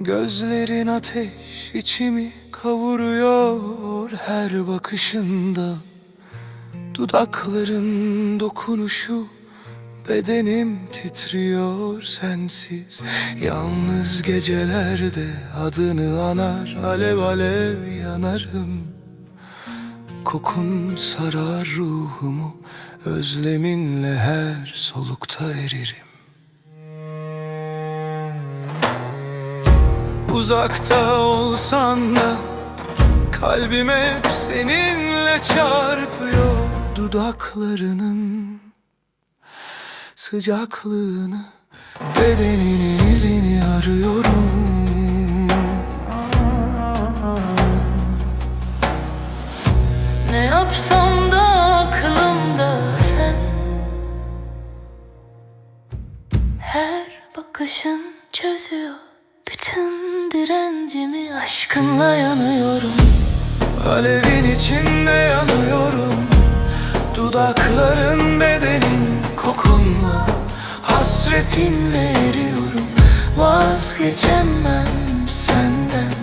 Gözlerin ateş içimi kavuruyor her bakışında. Dudakların dokunuşu bedenim titriyor sensiz. Yalnız gecelerde adını anar alev alev yanarım. Kokun sarar ruhumu özleminle her solukta eririm Uzakta olsan da Kalbim hep seninle çarpıyor. Dudaklarının sıcaklığını Bedeninin izini arıyorum. Ne yapsam da aklımda sen? Her bakışın çözüyor bütün direncimi Aşkınla yanıyorum. Alevin içinde yanıyorum. Dudakların bedenin kokunla Hasretinle eriyorum. Vazgeçemem senden.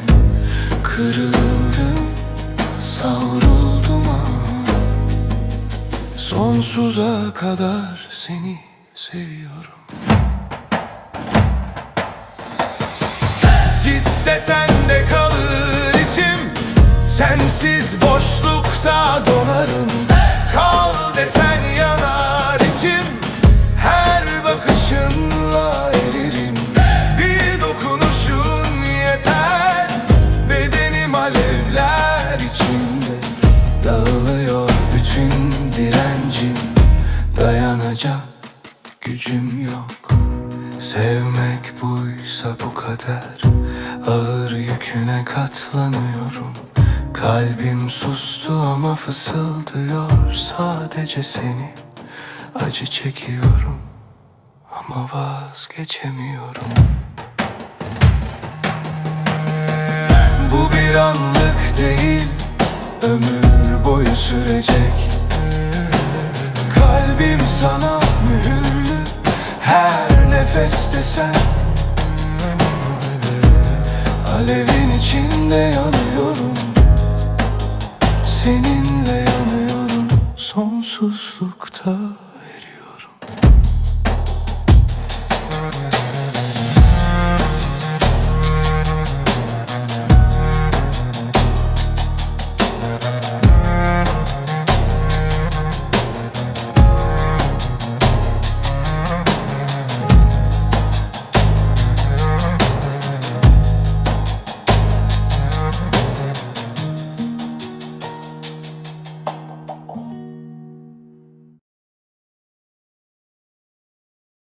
Kırıldım, savruldum ah Sonsuza kadar seni seviyorum Sensiz boşlukta donarım. Kal desen yanar içim. Her bakışınla eririm. Bir dokunuşun yeter. Bedenim alevler içinde. Dağılıyor bütün direncim. Dayanacak gücüm yok. Sevmek buysa bu kadar. Ağır yüküne katlanıyorum Kalbim sustu ama fısıldıyor. Sadece seni acı çekiyorum Ama vazgeçemiyorum. Bu bir anlık değil Ömür boyu sürecek. Kalbim sana mühürlü Her nefeste sen. Alevin içinde yanıyorum Seninle yanıyorum Sonsuzlukta